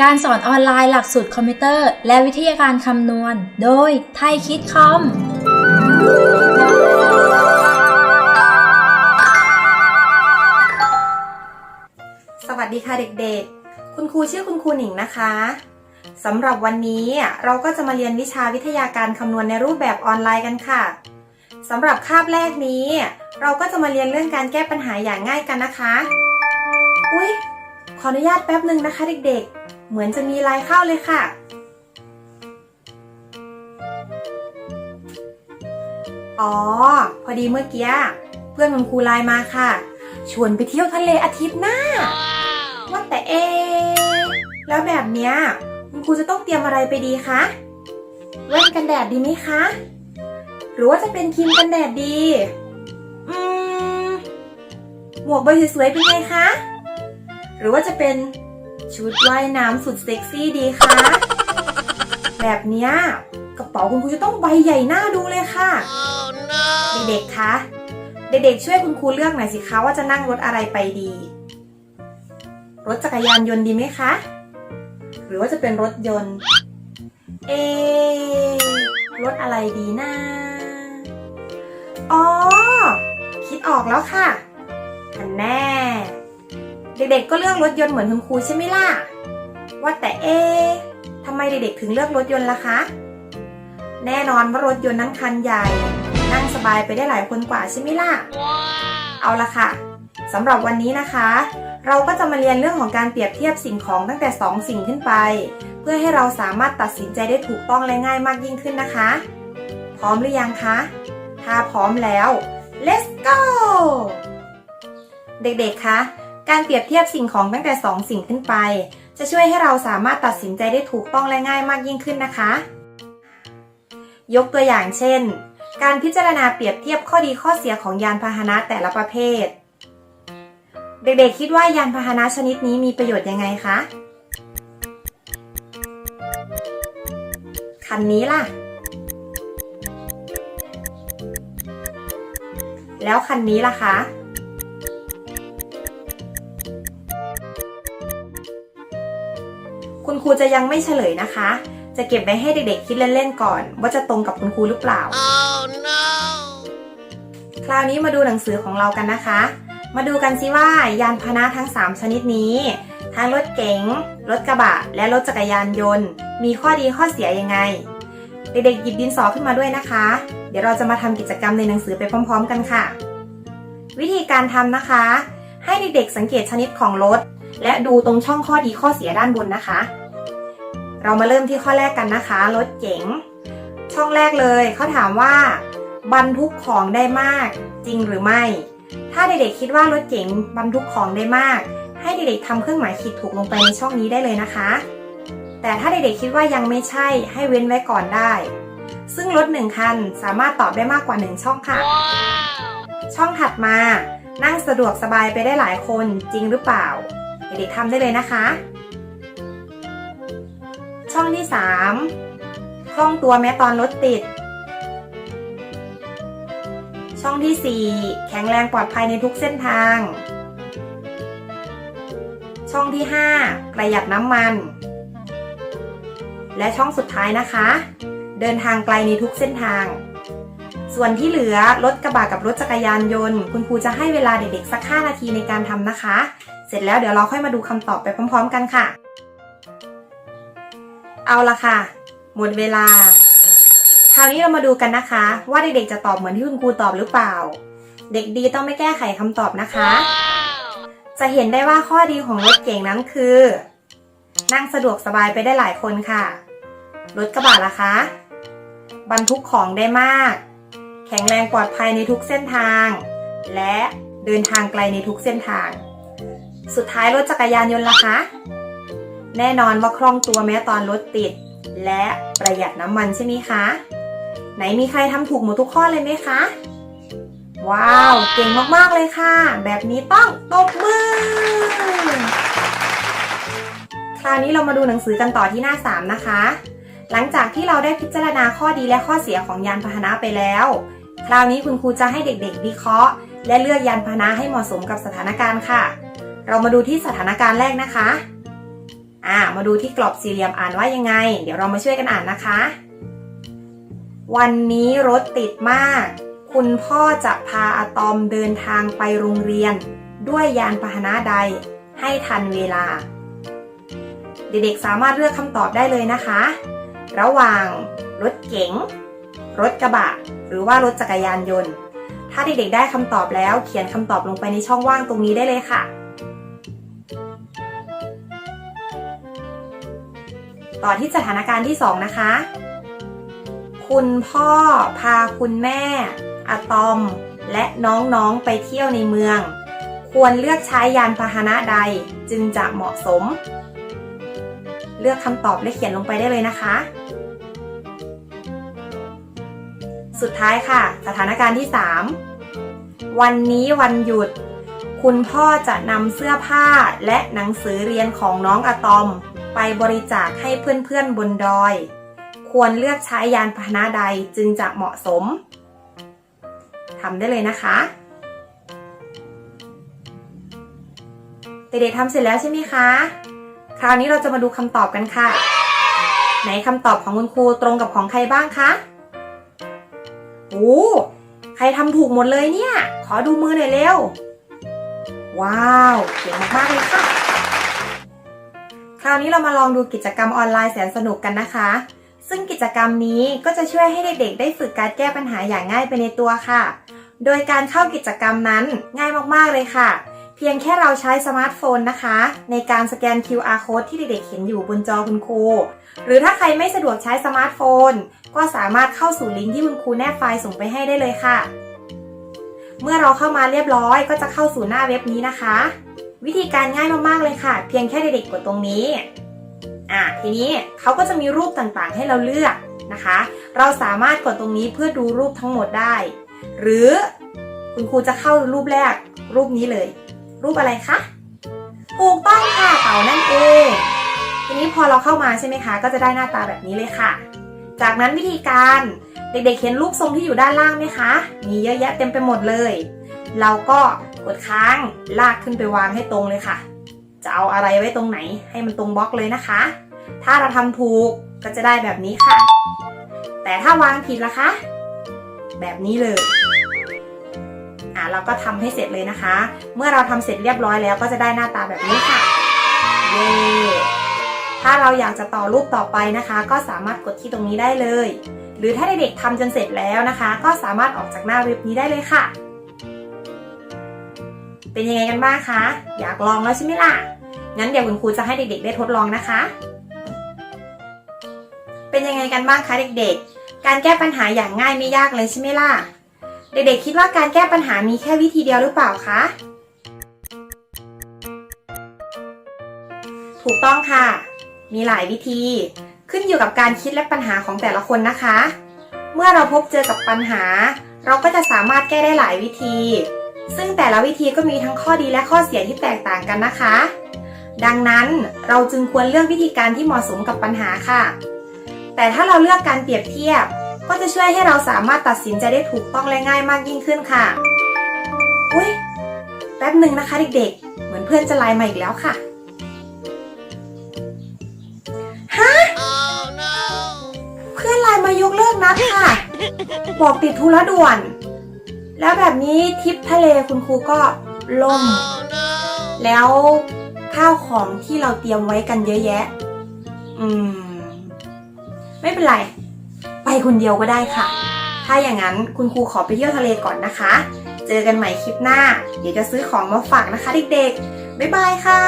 การสอนออนไลน์หลักสูตรคอมพิวเตอร์ และวิทยาการคำนวณ โดยไทยคิดคอม สวัสดีค่ะเด็กๆ คุณครูชื่อคุณครูหนิงนะคะสำหรับวันนี้เราก็จะมาเรียนวิชาวิทยาการคำนวณในรูปแบบออนไลน์กันค่ะสำหรับคาบแรกนี้ เราก็จะมาเรียนเรื่องการแก้ปัญหาอย่างง่ายกันนะคะ อุ๊ย ขออนุญาตแป๊บหนึ่งนะคะเด็กๆ เหมือนจะมีไลน์เข้าเลยค่ะ อ๋อ พอดีเมื่อกี้เพื่อนคุณครูไลน์มาค่ะ ชวนไปเที่ยวทะเลอาทิตย์หน้า ว่าแต่เอะแล้วแบบเนี้ยคุณครูจะต้องเตรียมอะไรไปดีคะแว่นกันแดดดีไหมคะ หรือว่าจะเป็นครีมกันแดดดี อืม หมวกใบสวยๆเป็นไงคะ หรือว่าจะเป็น ชุดว่ายน้ำสุดเซ็กซี่ดีคะ แบบเนี้ยกระเป๋าคุณครูจะต้องใบใหญ่หน้าดูเลยค่ะเด็กๆคะเด็กๆช่วยคุณครูเลือกหน่อยสิคะว่าจะนั่งรถอะไรไปดี รถจักรยานยนต์ดีไหมคะ หรือว่าจะเป็นรถยนต์ เอะรถอะไรดีนะอ๋อ คิดออกแล้วค่ะอันแน่ เด็กๆ ก็เลือกรถยนต์เหมือนคุณครูใช่ไหมล่ะ ว่าแต่เอะทำไมเด็กๆ ถึงเลือกรถยนต์ล่ะคะ แน่นอนว่ารถยนต์นั้นคันใหญ่ นั่งสบายไปได้หลายคนกว่าใช่ไหมล่ะ เอาละค่ะสำหรับวันนี้นะคะ เราก็จะมาเรียนเรื่องของการเปรียบเทียบสิ่งของตั้งแต่ 2 สิ่งขึ้นไป เพื่อให้เราสามารถตัดสินใจได้ถูกต้องและง่ายมากยิ่งขึ้นนะคะ พร้อมหรือยังคะ ถ้าพร้อมแล้ว let's go เด็กๆ คะ การเปรียบเทียบสิ่งของตั้งแต่ 2 สิ่งขึ้นไป จะช่วยให้เราสามารถตัดสินใจได้ถูกต้องและง่ายมากยิ่งขึ้นนะคะ ยกตัวอย่างเช่น การพิจารณาเปรียบเทียบข้อดีข้อเสียของยานพาหนะแต่ละประเภท เด็กๆคิดว่ายานพาหนะชนิดนี้มีประโยชน์ยังไงคะ คันนี้ล่ะ แล้วคันนี้ล่ะคะ คุณครูจะยังไม่เฉลยนะคะ จะเก็บไว้ให้เด็กๆคิดเล่นๆก่อน ว่าจะตรงกับคุณครูหรือเปล่า Oh no! คราวนี้มาดูหนังสือของเรากันนะคะ มาดูกันซิว่ายานพาหนะทั้ง 3 ชนิดนี้ ทั้งรถเก๋ง รถกระบะ และรถจักรยานยนต์ มีข้อดีข้อเสียยังไง เด็กๆหยิบดินสอขึ้นมาด้วยนะคะ เดี๋ยวเราจะมาทำกิจกรรมในหนังสือไปพร้อม ๆ กันค่ะ วิธีการทำนะคะ ให้เด็กๆสังเกตชนิดของรถและดูตรงช่องข้อดีข้อเสียด้านบนนะคะ เรามาเริ่มที่ข้อแรกกันนะคะ รถเก๋ง ช่องแรกเลยเขาถามว่า บรรทุกของได้มากจริงหรือไม่ ถ้าเด็กๆคิดว่ารถเก๋งบรรทุกของได้มาก ให้เด็กๆทำเครื่องหมายขีดถูกลงไปในช่องนี้ได้เลยนะคะ แต่ถ้าเด็กๆคิดว่ายังไม่ใช่ให้เว้นไว้ก่อนได้ ซึ่งรถหนึ่งคันสามารถตอบได้มากกว่าหนึ่งช่องค่ะ Wow! ช่องถัดมานั่งสะดวกสบายไปได้หลายคนจริงหรือเปล่า เด็กๆทำได้เลยนะคะ ช่องที่ 3 คล่องตัวแม้ตอนรถติด ช่องที่ 4 แข็งแรงปลอดภัยในทุกเส้นทาง ช่องที่ 5 ประหยัดน้ำมัน และช่องสุดท้ายนะคะ เดินทางไกลในทุกเส้นทาง ส่วนที่เหลือรถกระบะกับรถจักรยานยนต์ คุณครูจะให้เวลาเด็กๆสัก 5 นาทีในการทำนะคะ เสร็จแล้วเดี๋ยวเราค่อยมาดูคำตอบไปพร้อม ๆ กันค่ะ เอาละค่ะ หมดเวลา คราวนี้เรามาดูกันนะคะ ว่าเด็กๆจะตอบเหมือนที่คุณครูตอบหรือเปล่า เด็กดีต้องไม่แก้ไขคำตอบนะคะ Wow! จะเห็นได้ว่าข้อดีของรถเก่งนั้นคือ นั่งสะดวกสบายไปได้หลายคนค่ะ รถกระบะล่ะคะ บรรทุกของได้มาก แข็งแรงปลอดภัยในทุกเส้นทาง และเดินทางไกลในทุกเส้นทาง สุดท้ายรถจักรยานยนต์ล่ะคะ แน่นอนว่าคล่องตัวแม้ตอนรถติด และประหยัดน้ำมันใช่ไหมคะ ไหนมีใครทำถูกหมดทุกข้อเลยไหมคะ ว้าว เก่งมากๆเลยค่ะ แบบนี้ต้องตบมือ คราวนี้เรามาดูหนังสือกันต่อที่หน้า 3 นะคะ หลังจากที่เราได้พิจารณาข้อดีและข้อเสียของยานพาหนะไปแล้ว คราวนี้คุณครูจะให้เด็กๆ วิเคราะห์ และเลือกยานพาหนะให้เหมาะสมกับสถานการณ์ค่ะ เรามาดูที่สถานการณ์แรกนะคะ อ่ามาดูที่กรอบสี่เหลี่ยมอ่านว่ายังไง เดี๋ยวเรามาช่วยกันอ่านนะคะ วันนี้รถติดมาก คุณพ่อจะพาอะตอมเดินทางไปโรงเรียน ด้วยยานพาหนะใดให้ทันเวลา เด็กๆสามารถเลือกคำตอบได้เลยนะคะ ระหว่างรถเก๋ง รถกระบะ หรือว่ารถจักรยานยนต์ ถ้าเด็กๆได้คำตอบแล้วเขียนคำตอบลงไปในช่องว่างตรงนี้ได้เลยค่ะ ต่อที่สถานการณ์ที่ 2 นะคะ คุณพ่อพาคุณแม่ อะตอม และน้องๆไปเที่ยวในเมือง ควรเลือกใช้ยานพาหนะใดจึงจะเหมาะสม เลือกคำตอบและเขียนลงไปได้เลยนะคะ สุดท้ายค่ะ สถานการณ์ที่ 3 วันนี้วันหยุด คุณพ่อจะนำเสื้อผ้าและหนังสือเรียนของน้องอะตอม ไปบริจาคให้เพื่อนๆบนดอย ควรเลือกใช้ยานพาหนะใดจึงจะเหมาะสมทำได้เลยนะคะเด็กๆทำเสร็จแล้วใช่ไหมคะ คราวนี้เราจะมาดูคำตอบกันค่ะ ไหนคำตอบของคุณครูตรงกับของใครบ้างคะ โอ้ ใครทำถูกหมดเลยเนี่ย ขอดูมือหน่อยเร็ว ว้าว เก่งมากๆเลยค่ะ คราวนี้เรามาลองดูกิจกรรมออนไลน์แสนสนุกกันนะคะ ซึ่งกิจกรรมนี้ก็จะช่วยให้เด็กๆ ได้ฝึกการแก้ปัญหาอย่างง่ายไปในตัวค่ะ โดยการเข้ากิจกรรมนั้นง่ายมากๆเลยค่ะ เพียงแค่เราใช้สมาร์ทโฟนนะคะ ในการสแกน QR code ที่เด็กๆ เห็นอยู่บนจอคุณครู หรือถ้าใครไม่สะดวกใช้สมาร์ทโฟน ก็สามารถเข้าสู่ลิงก์ที่คุณครูแนบไฟล์ส่งไปให้ได้เลยค่ะ เมื่อเราเข้ามาเรียบร้อย ก็จะเข้าสู่หน้าเว็บนี้นะคะ วิธีการง่ายมากๆเลยค่ะ เพียงแค่เด็กๆกดตรงนี้ อะทีนี้เขาก็จะมีรูปต่างๆให้เราเลือกนะคะ เราสามารถกดตรงนี้เพื่อดูรูปทั้งหมดได้ หรือคุณครูจะเข้ารูปแรกรูปนี้เลย รูปอะไรคะถูกต้องค่ะเต่านั่นเอง ทีนี้พอเราเข้ามาใช่ไหมคะ ก็จะได้หน้าตาแบบนี้เลยค่ะ จากนั้นวิธีการเด็กๆเห็นรูปทรงที่อยู่ด้านล่างไหมคะ มีเยอะแยะเต็มไปหมดเลย เราก็ กดค้างลากขึ้นไปวางให้ตรงเลยค่ะ จะเอาอะไรไว้ตรงไหนให้มันตรงบล็อกเลยนะคะ ถ้าเราทำถูกก็จะได้แบบนี้ค่ะ แต่ถ้าวางผิดล่ะคะ แบบนี้เลยอะเราก็ทำให้เสร็จเลยนะคะ เมื่อเราทำเสร็จเรียบร้อยแล้วก็จะได้หน้าตาแบบนี้ค่ะเย้ถ้าเราอยากจะต่อรูปต่อไปนะคะ ก็สามารถกดที่ตรงนี้ได้เลย หรือถ้าเด็กๆทำจนเสร็จแล้วนะคะ ก็สามารถออกจากหน้าเว็บนี้ได้เลยค่ะ เป็นยังไงกันบ้างคะ อยากลองแล้วใช่ไหมล่ะ งั้นเดี๋ยวคุณครูจะให้เด็กๆ ได้ทดลองนะคะ เป็นยังไงกันบ้างคะเด็กๆ การแก้ปัญหาอย่างง่ายไม่ยากเลยใช่ไหมล่ะ เด็กๆ คิดว่าการแก้ปัญหามีแค่วิธีเดียวหรือเปล่าคะ ถูกต้องค่ะ มีหลายวิธี ขึ้นอยู่กับการคิดและปัญหาของแต่ละคนนะคะ เมื่อเราพบเจอกับปัญหา เราก็จะสามารถแก้ได้หลายวิธี ซึ่งแต่ละวิธีก็มีทั้งข้อดีและข้อเสียที่แตกต่างกันนะคะ ดังนั้นเราจึงควรเลือกวิธีการที่เหมาะสมกับปัญหาค่ะ แต่ถ้าเราเลือกการเปรียบเทียบ ก็จะช่วยให้เราสามารถตัดสินใจได้ถูกต้องและง่ายมากยิ่งขึ้นค่ะ อุ้ยแป๊บหนึ่งนะคะเด็กๆ เหมือนเพื่อนจะไลน์มาอีกแล้วค่ะเพื่อนไลน์มายกเลิกนัดค่ะ บอกติดธุระด่วน แล้วแบบนี้ทริปทะเลคุณครูก็ล่ม แล้วข้าวของที่เราเตรียมไว้กันเยอะแยะ อืม ไม่เป็นไร ไปคนเดียวก็ได้ค่ะ ถ้าอย่างนั้นคุณครูขอไปเที่ยวทะเลก่อนนะคะ เจอกันใหม่คลิปหน้า เดี๋ยวจะซื้อของมาฝากนะคะเด็กๆ บ๊ายบายค่ะ